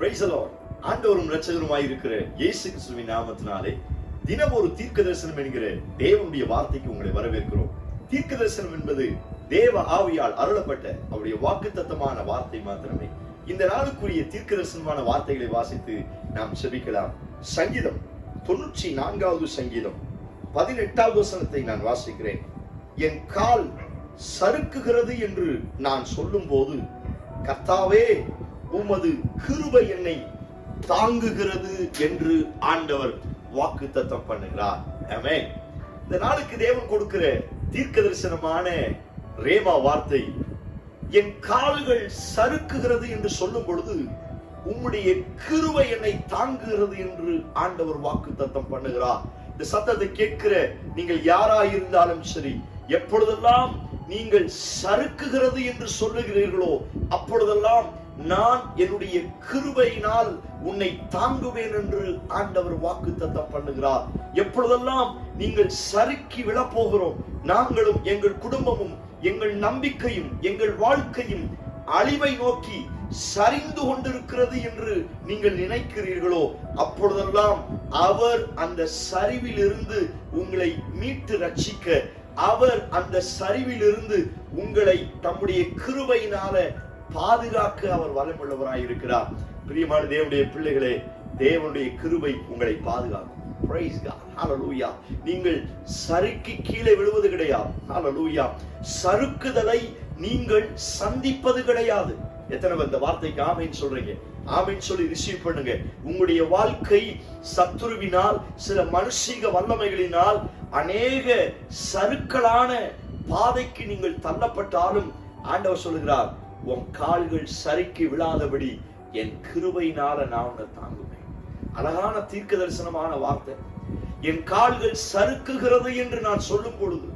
Praise the ஆண்டவரும் ரட்சகருமாய் இருக்கிற இயேசு கிறிஸ்துவின் நாமத்தினாலே தினம் ஒரு தீர்க்க தரிசனம் என்கிற தேவனுடைய வார்த்தைக்கு உங்களை வரவேற்கிறோம். தீர்க்க தரிசனம் என்பது தேவ ஆவியால் அருளப்பட்ட அவருடைய வாக்குத்தத்தமான வார்த்தை மாத்திரமே. இந்த நாளுக்குரிய தீர்க்க தரிசனமான வார்த்தைகளை வாசித்து நாம் செபிக்கலாம். சங்கீதம் தொண்ணூற்றி நான்காவது சங்கீதம் பதினெட்டாவது வசனத்தை நான் வாசிக்கிறேன். என் கால் சறுக்குகிறது என்று நான் சொல்லும் போது கர்த்தாவே உமது கிருபை என்னை தாங்குகிறது என்று ஆண்டவர் வாக்கு தத்தம் பண்ணுகிறார் இந்த நாளுக்கு தேவன் கொடுக்கிற தீர்க்க தரிசனமான ரேமா வார்த்தை என் கால்கள் சறுக்குகிறது என்று சொல்லும் பொழுது உம்முடைய கிருவை என்னை தாங்குகிறது என்று ஆண்டவர் வாக்கு தத்தம் பண்ணுகிறார். இந்த சத்தத்தை கேட்கிற நீங்கள் யாராயிருந்தாலும் சரி எப்பொழுதெல்லாம் நீங்கள் சறுக்குகிறது என்று சொல்லுகிறீர்களோ அப்பொழுதெல்லாம் நான் என்னுடைய கிருபையினால் உன்னை தாங்குவேன் என்று ஆண்டவர் வாக்கு தத்தம் பண்ணுகிறார். எப்பொழுதெல்லாம் நீங்கள் சறுக்கி விழப்போகிறோம் நாங்களும் எங்கள் குடும்பமும் எங்கள் நம்பிக்கையும் எங்கள் வாழ்க்கையும் அழிவை நோக்கி சரிந்து கொண்டிருக்கிறது என்று நீங்கள் நினைக்கிறீர்களோ அப்பொழுதெல்லாம் அவர் அந்த சரிவில் இருந்து உங்களை மீட்டு ரட்சிக்க அவர் அந்த சரிவில் இருந்து உங்களை தம்முடைய கிருபையினால பாதுகாக்க அவர் வளமுள்ளவராய் இருக்கிறார். பிரியமான தேவனுடைய பிள்ளைகளே தேவனுடைய கிருபை உங்களை பாதுகாக்கும். நீங்கள் சறுக்கு கீழே விழுவது கிடையாது. சறுக்குதலை நீங்கள் சந்திப்பது கிடையாது. எத்தனை இந்த வார்த்தைக்கு ஆமைன்னு சொல்றீங்க? ஆமைன்னு சொல்லி ரிசீவ் பண்ணுங்க. உங்களுடைய வாழ்க்கை சத்துருவினால் சில மனுஷீக வல்லமைகளினால் அநேக சருக்களான பாதைக்கு நீங்கள் தள்ளப்பட்டாலும் ஆண்டவர் சொல்லுகிறார் உன் கால்கள் சறுக்கி விழாதபடி என் கிருபையினால நான் உன்னை தாங்குவேன். அழகான தீர்க்க தரிசனமான வார்த்தை. என் கால்கள் சறுக்குகிறது என்று நான் சொல்லும் பொழுது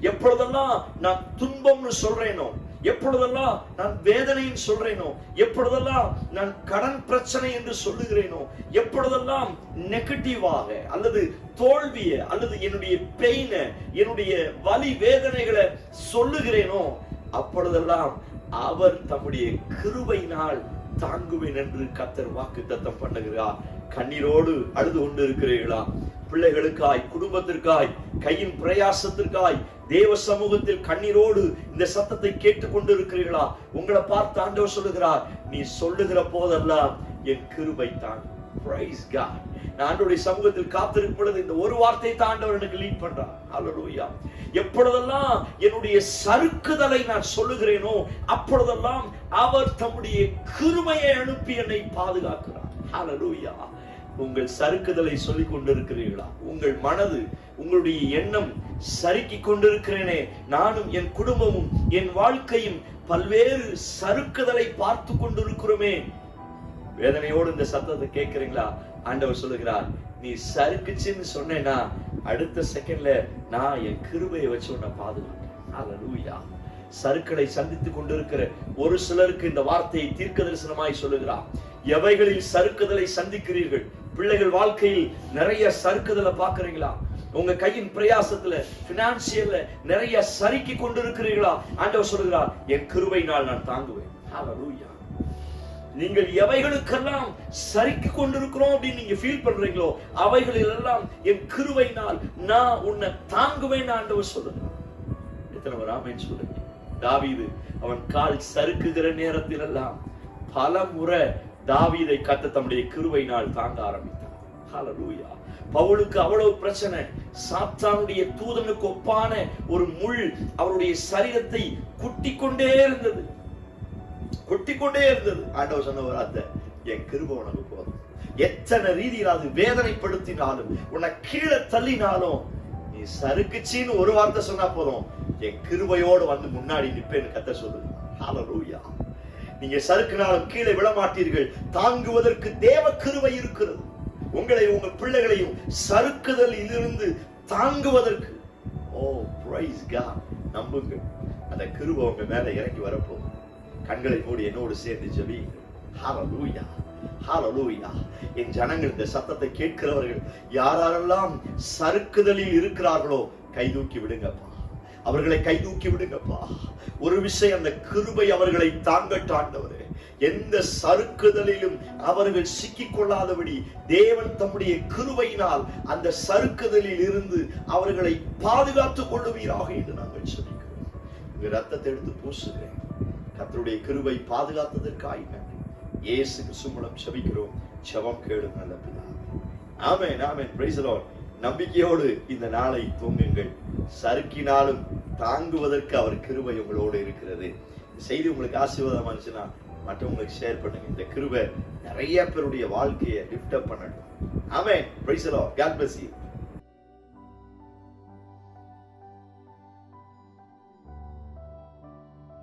எப்பொழுதெல்லாம் நான் துன்பம்னு சொல்றேனோ எப்பொழுதெல்லாம் நான் வேதனைன்னு சொல்றேனோ எப்பொழுதெல்லாம் நான் கடன் பிரச்சனை என்று சொல்லுகிறேனோ எப்பொழுதெல்லாம் நெகட்டிவாக அல்லது தோல்விய அல்லது என்னுடைய பெயின என்னுடைய வலி வேதனைகளை சொல்லுகிறேனோ அப்பொழுதெல்லாம் அவர் தம்முடைய கிருபையினால் தாங்குவேன் என்று கத்தர் வாக்கு தத்தம் பண்ணுகிறார். கண்ணீரோடு அழுது கொண்டு இருக்கிறீர்களா பிள்ளைகளுக்காய் குடும்பத்திற்காய் கையின் பிரயாசத்திற்காய் தேவ சமூகத்தில் கண்ணீரோடு இந்த சத்தத்தை கேட்டு கொண்டு இருக்கிறீர்களா உங்களை பார்த்து ஆண்டவர் சொல்லுகிறார் நீ சொல்லுகிற போதெல்லாம் என் கிருபை தான் பிரைஸ் காட் நான் சமூகத்தில் காத்திருக்கும் பொழுது இந்த ஒரு வார்த்தை தான் ஆண்டவர் எனக்கு லீட் பண்றார். எப்பொழுதெல்லாம் என்னுடைய சறுக்குதலை நான் சொல்லுகிறேனோ அப்பொழுதெல்லாம் அவர் தம்முடைய கிருமையை அனுப்பி என்னை பாதுகாக்கிறார். Hallelujah. உங்கள் சறுக்குதலை சொல்லிக் கொண்டிருக்கிறீர்களா? உங்கள் மனது உங்களுடைய எண்ணம் சறுக்கி கொண்டிருக்கிறேனே நானும் என் குடும்பமும் என் வாழ்க்கையும் பல்வேறு சறுக்குதலை பார்த்து கொண்டிருக்கிறோமே வேதனையோடு இந்த சத்தத்தை கேட்குறீங்களா? ஆண்டவர் சொல்லுகிறார் நீ சறுக்குச்சுன்னு சொன்னேன்னா அடுத்த செகண்ட்ல நான் என் கிருபையை வச்சு உன்னை பாதுகாப்பேன். சருக்களை சறுக்களை சந்தித்துக் கொண்டிருக்கிற ஒரு சிலருக்கு இந்த வார்த்தையை தீர்க்க தரிசனமாய் சொல்லுகிறார். எவைகளில் சறுக்குதலை சந்திக்கிறீர்கள்? பிள்ளைகள் வாழ்க்கையில் நிறைய சறுக்குதலை பாக்குறீங்களா உங்க கையின் பிரயாசத்துல பினான்சியல்ல நிறைய சறுக்கி கொண்டிருக்கிறீர்களா? ஆண்டவர் சொல்லுகிறார் என் கிருபையினால் நான் தாங்குவேன். ஹalleluya நீங்கள் எவைகளுக்கெல்லாம் சறுக்கி கொண்டிருக்கிறோம் அப்படின்னு நீங்க ஃபீல் பண்றீங்களோ அவைகளில் எல்லாம் என் கிருவையினால் நான் உன்னை தாங்குவேன் ஆண்டவர் சொல்லுங்க எத்தனை வராமன்னு சொல்லுங்க. தாவீது அவன் கால் சறுக்குகிற நேரத்தில் எல்லாம் பல முறை தாவீதை கத்த தம்முடைய கிருவையினால் தாங்க ஆரம்பித்தான். ஹalleluya பவுலுக்கு அவ்வளவு பிரச்சனை. சாத்தானுடைய தூதனுக்கு ஒப்பான ஒரு முள் அவருடைய சரீரத்தை குட்டி கொண்டே இருந்தது. கொட்டிக்கொண்டே இருந்தது. ஆண்டவர் சொன்ன ஒரு அத்தை என் கிருப உனக்கு போதும். எத்தனை ரீதியில் அது வேதனைப்படுத்தினாலும் உன்னை கீழே தள்ளினாலும் நீ சறுக்குச்சின்னு ஒரு வார்த்தை சொன்னா போதும். என் கிருபையோடு வந்து முன்னாடி நிற்பேன்னு கத்த சொல்லு ஹalleluya நீங்க சறுக்குனாலும் கீழே விழமாட்டீர்கள். தாங்குவதற்கு தேவ கிருவை இருக்கிறது. உங்களை உங்க பிள்ளைகளையும் சறுக்குதலில் இருந்து தாங்குவதற்கு. Oh, oh praise God. நம்புங்கள். அந்த கிருபை உங்க மேல இறங்கி வரப்போகுது. கண்களை மூடி என்னோடு சேர்ந்து ஜெபி. ஹalleluya ஹalleluya என் ஜனங்கள் இந்த சத்தத்தை கேட்கிறவர்கள் யாரெல்லாம் சறுக்குதலில் இருக்கிறார்களோ கை தூக்கி விடுங்கப்பா. அவர்களை கை தூக்கி விடுங்கப்பா. ஒரு விஷயம் அந்த கிருபை அவர்களை தாங்கட்டாண்டவரே எந்த சறுக்குதலிலும் அவர்கள் சிக்கிக் கொள்ளாதபடி தேவன் தம்முடைய கிருபையினால் அந்த சறுக்குதலில் இருந்து அவர்களை பாதுகாத்துக் கொள்ளுவீராக என்று நாங்கள் சொல்லிக்கிறோம் ரத்தத்தை எடுத்து பூசுகிறேன். கத்தருடைய கிருபை பாதுகாத்ததற்காய் நன்றி. இயேசு கிறிஸ்து மூலம் செபிக்கிறோம். செபம் கேளு நல்ல பிதாவே. ஆமேன் ஆமேன். பிரைஸ் லார்ட் நம்பிக்கையோடு இந்த நாளை தூங்குங்கள் சறுக்கினாலும் தாங்குவதற்கு அவர் கிருபை உங்களோடு இருக்கிறது. செய்தி உங்களுக்கு ஆசீர்வாதமா இருந்துச்சுன்னா மற்றவங்களுக்கு ஷேர் பண்ணுங்க. இந்த கிருபை நிறைய பேருடைய வாழ்க்கையை லிஃப்ட் அப் பண்ணட்டும். Amen. Praise Lord God bless you